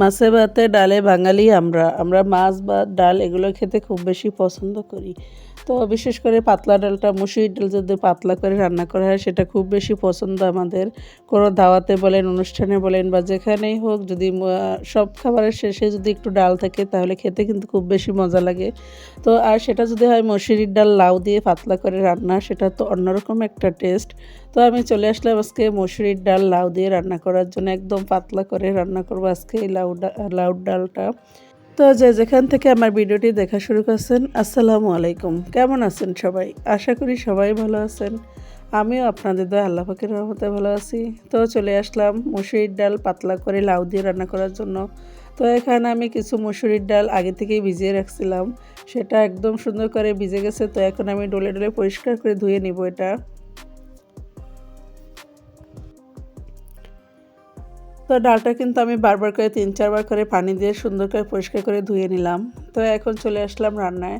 মাছে ভাতে, ডালে বাঙালি আমরা। আমরা মাছ বা ডাল এগুলো খেতে খুব বেশি পছন্দ করি। তো বিশেষ করে পাতলা ডালটা, মুসুরির ডাল যদি পাতলা করে রান্না করা হয়, সেটা খুব বেশি পছন্দ আমাদের। কোনো দাওয়াতে বলেন, অনুষ্ঠানে বলেন বা যেখানেই হোক, যদি সব খাবারের শেষে যদি একটু ডাল থাকে, তাহলে খেতে কিন্তু খুব বেশি মজা লাগে। তো আর সেটা যদি হয় মুসুরির ডাল লাউ দিয়ে পাতলা করে রান্না, সেটা তো অন্যরকম একটা টেস্ট। তো আমি চলে আসলাম আজকে মসুরির ডাল লাউ দিয়ে রান্না করার জন্য। একদম পাতলা করে রান্না করব আজকে এই লাউ লাউ ডালটা। তো যে যেখান থেকে আমার ভিডিওটি দেখা শুরু করছেন, আসসালামু আলাইকুম। কেমন আছেন সবাই? আশা করি সবাই ভালো আছেন। আমিও আপনাদের দয়া, আল্লাহ পাকের রহমতে ভালো আছি। তো চলে আসলাম মুসুরির ডাল পাতলা করে লাউ দিয়ে রান্না করার জন্য। তো এখানে আমি কিছু মুসুরির ডাল আগে থেকেই ভিজিয়ে রাখছিলাম। সেটা একদম সুন্দর করে ভিজে গেছে। তো এখন আমি ডলে ডলে পরিষ্কার করে ধুয়ে নিব এটা। তো ডালটা কিন্তু আমি বারবার করে তিন, চারবার করে পানি দিয়ে সুন্দর করে পরিষ্কার করে ধুয়ে নিলাম। তো এখন চলে আসলাম রান্নায়।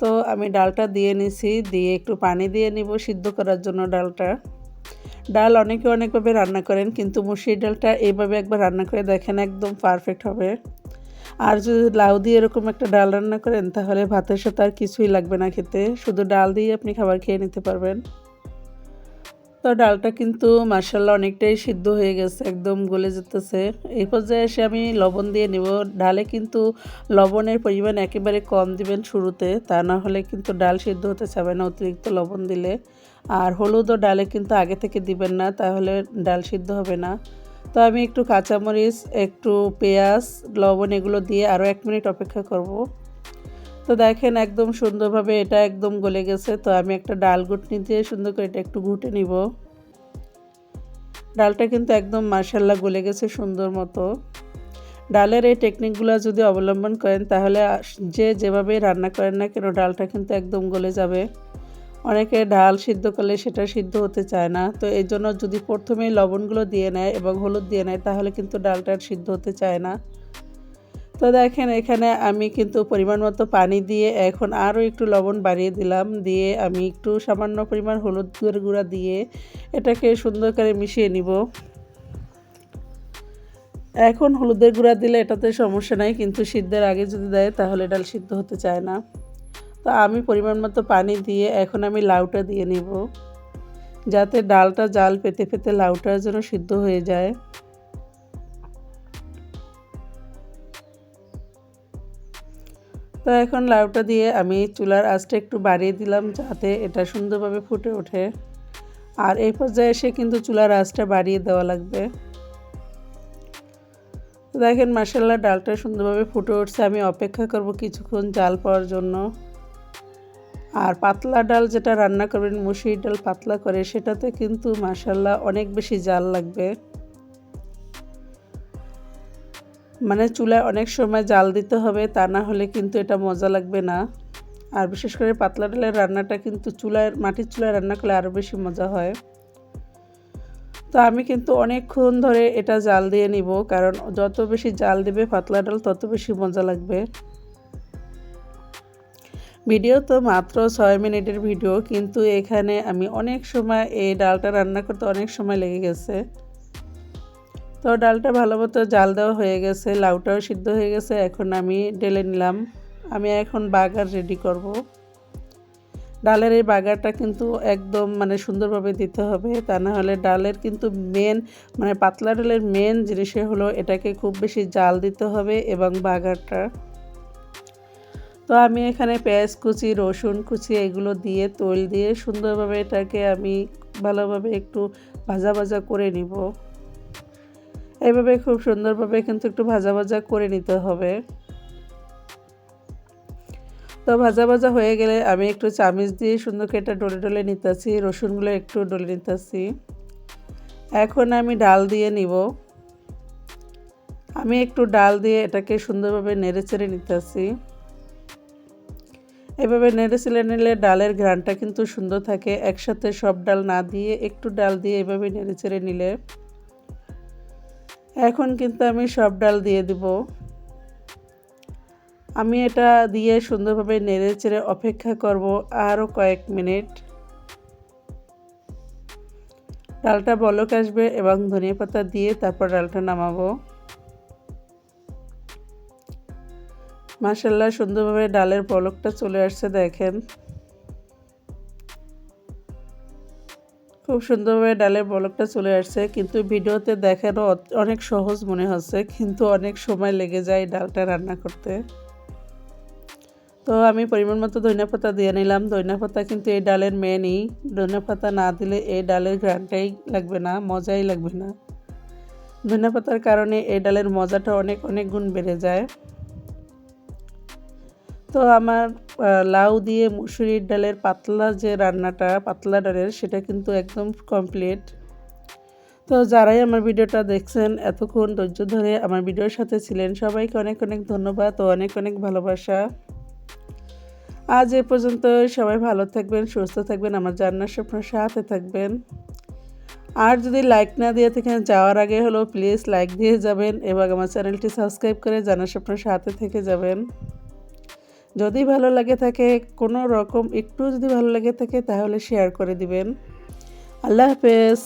তো আমি ডালটা দিয়ে নিছি, দিয়ে একটু পানি দিয়ে নিব সিদ্ধ করার জন্য ডালটা। ডাল অনেকে অনেকভাবে রান্না করেন, কিন্তু মুসির ডালটা এইভাবে একবার রান্না করে দেখেন একদম পারফেক্ট হবে। আর যদি লাউ দিয়ে এরকম একটা ডাল রান্না করেন, তাহলে ভাতের সাথে আর কিছুই লাগবে না খেতে। শুধু ডাল দিয়ে আপনি খাবার খেয়ে নিতে পারবেন। তো ডালটা কিন্তু মার্শাল্লাহ অনেকটাই সিদ্ধ হয়ে গেছে, একদম গলে যেতেছে। এই পর্যায়ে এসে আমি লবণ দিয়ে নিব। ডালে কিন্তু লবণের পরিমাণ একেবারে কম দিবেন শুরুতে, তা না হলে কিন্তু ডাল সিদ্ধ হতে চাবে না অতিরিক্ত লবণ দিলে। আর হলুদ ও ডালে কিন্তু আগে থেকে দিবেন না, তাহলে ডাল সিদ্ধ হবে না। তো আমি একটু কাঁচামরিচ, একটু পেঁয়াজ, লবণ এগুলো দিয়ে আরও এক মিনিট অপেক্ষা করব। তো দেখেন একদম সুন্দরভাবে এটা একদম গলে গেছে। তো আমি একটা ডাল গুটনি দিয়ে সুন্দর করে এটা একটু ঘুটে নিব। ডালটা কিন্তু একদম মার্শাল্লাহ গলে গেছে সুন্দর মতো। ডালের এই টেকনিকগুলো যদি অবলম্বন করেন, তাহলে যে যেভাবে রান্না করেন না কেন, ডালটা কিন্তু একদম গলে যাবে। অনেকে ডাল সিদ্ধ করলে সেটা সিদ্ধ হতে চায় না। তো এই জন্য যদি প্রথমেই লবণগুলো দিয়ে নেয় এবং হলুদ দিয়ে নেয়, তাহলে কিন্তু ডালটা সিদ্ধ হতে চায় না। তো দেখেন, এখানে আমি কিন্তু পরিমাণ মতো পানি দিয়ে এখন আরও একটু লবণ বাড়িয়ে দিলাম। দিয়ে আমি একটু সামান্য পরিমাণ হলুদ গুঁড়া দিয়ে এটাকে সুন্দর করে মিশিয়ে নিব। এখন হলুদের গুঁড়া দিলে এটাতে সমস্যা নাই, কিন্তু সিদ্ধের আগে যদি দেয় তাহলে ডাল সিদ্ধ হতে চায় না। তো আমি পরিমাণ মতো পানি দিয়ে এখন আমি লাউটা দিয়ে নিব, যাতে ডালটা জাল পেতে পেতে লাউটা যেন সিদ্ধ হয়ে যায়। তো এখন লাউটা দিয়ে আমি চুলার আঁচটা একটু বাড়িয়ে দিলাম যাতে এটা সুন্দরভাবে ফুটে ওঠে। আর এই পর্যায়ে এসে কিন্তু চুলার আঁচটা বাড়িয়ে দেওয়া লাগবে। দেখেন মাসাল্লাহ ডালটা সুন্দরভাবে ফুটে উঠছে। আমি অপেক্ষা করব কিছুক্ষণ জাল পাওয়ার জন্য। আর পাতলা ডাল যেটা রান্না করবেন, মুসির ডাল পাতলা করে, সেটাতে কিন্তু মাসাল্লাহ অনেক বেশি জাল লাগবে। মানে চুলায় অনেক সময় জাল দিতে হবে, তা না হলে কিন্তু এটা মজা লাগবে না। আর বিশেষ করে পাতলা ডালের রান্নাটা কিন্তু চুলায়, মাটির চুলায় রান্না করলে আরও বেশি মজা হয়। তো আমি কিন্তু অনেকক্ষণ ধরে এটা জাল দিয়ে নিব, কারণ যত বেশি জাল দেবে পাতলা ডাল, তত বেশি মজা লাগবে। ভিডিও তো মাত্র ছয় মিনিটের ভিডিও, কিন্তু এখানে আমি অনেক সময় এই ডালটা রান্না করতে অনেক সময় লেগে গেছে। তো ডালটা ভালো মতো জাল দেওয়া হয়ে গেছে, লাউটাও সিদ্ধ হয়ে গেছে, এখন আমি ঢেলে নিলাম। আমি এখন বাগার রেডি করব। ডালের এই বাগারটা কিন্তু একদম মানে সুন্দরভাবে দিতে হবে, তা না হলে ডালের কিন্তু মেন মানে পাতলা ডালের মেন জিনিসে হলো এটাকে খুব বেশি জাল দিতে হবে এবং বাগারটা। তো আমি এখানে পেঁয়াজ কুচি, রসুন কুচি এগুলো দিয়ে তৈল দিয়ে সুন্দরভাবে এটাকে আমি ভালোভাবে একটু ভাজা ভাজা করে নিব। এভাবে খুব সুন্দরভাবে কিন্তু একটু ভাজা ভাজা করে নিতে হবে। তো ভাজা ভাজা হয়ে গেলে আমি একটু চামিচ দিয়ে সুন্দর করে এটা ডলে ডলে নিতেছি, রসুনগুলো একটু ডলে নিতেছি। এখন আমি ডাল দিয়ে নিব। আমি একটু ডাল দিয়ে এটাকে সুন্দরভাবে নেড়ে চেড়ে নিতেছি। এভাবে নেড়ে চেড়ে নিলে ডালের ঘ্রানটা কিন্তু সুন্দর থাকে। একসাথে সব ডাল না দিয়ে একটু ডাল দিয়ে এভাবে নেড়ে চেড়ে নিলে এখন কিন্তু আমি সব ডাল দিয়ে দিব। আমি এটা দিয়ে সুন্দরভাবে নেড়ে চেড়ে অপেক্ষা করব আরও কয়েক মিনিট। ডালটা বলক আসবে এবং ধনিয়া পাতা দিয়ে তারপর ডালটা নামাবো। মাসাল্লাহ সুন্দরভাবে ডালের পলকটা চলে আসছে, দেখেন। খুব সুন্দরভাবে ডালের বলকটা চলে আসছে, কিন্তু ভিডিওতে দেখানো অনেক সহজ মনে হচ্ছে, কিন্তু অনেক সময় লেগে যায় ডালটা রান্না করতে। তো আমি পরিমাণ মতো ধনিয়া পাতা দিয়ে নিলাম। ধনিয়া পাতা কিন্তু এই ডালের মেনই ধনিয়া পাতা না দিলে এই ডালের ঘ্রানটাই লাগবে না, মজাই লাগবে না। ধনিয়া পাতার কারণে এই ডালের মজাটা অনেক অনেক গুণ বেড়ে যায়। তো আমার লাউ দিয়ে মুসুরির ডালের পাতলা যে রান্নাটা, পাতলা ডালের, সেটা কিন্তু একদম কমপ্লিট তো যারাই আমার ভিডিওটা দেখছেন, এতক্ষণ ধৈর্য ধরে আমার ভিডিওর সাথে ছিলেন, সবাইকে অনেক অনেক ধন্যবাদ ও অনেক অনেক ভালোবাসা। আজ এ পর্যন্ত সবাই ভালো থাকবেন, সুস্থ থাকবেন, আমার জান্নার স্বপ্ন সাথে থাকবেন। আর যদি লাইক না দিয়ে থাকেন, যাওয়ার আগে হলো প্লিজ লাইক দিয়ে যাবেন এবং আমার চ্যানেলটি সাবস্ক্রাইব করে জানার স্বপ্ন সাথে থেকে যাবেন। যদি ভালো লাগে থাকে, কোনো রকম একটু যদি ভালো লাগে থাকে, তাহলে শেয়ার করে দিবেন। আল্লাহ হাফেজ।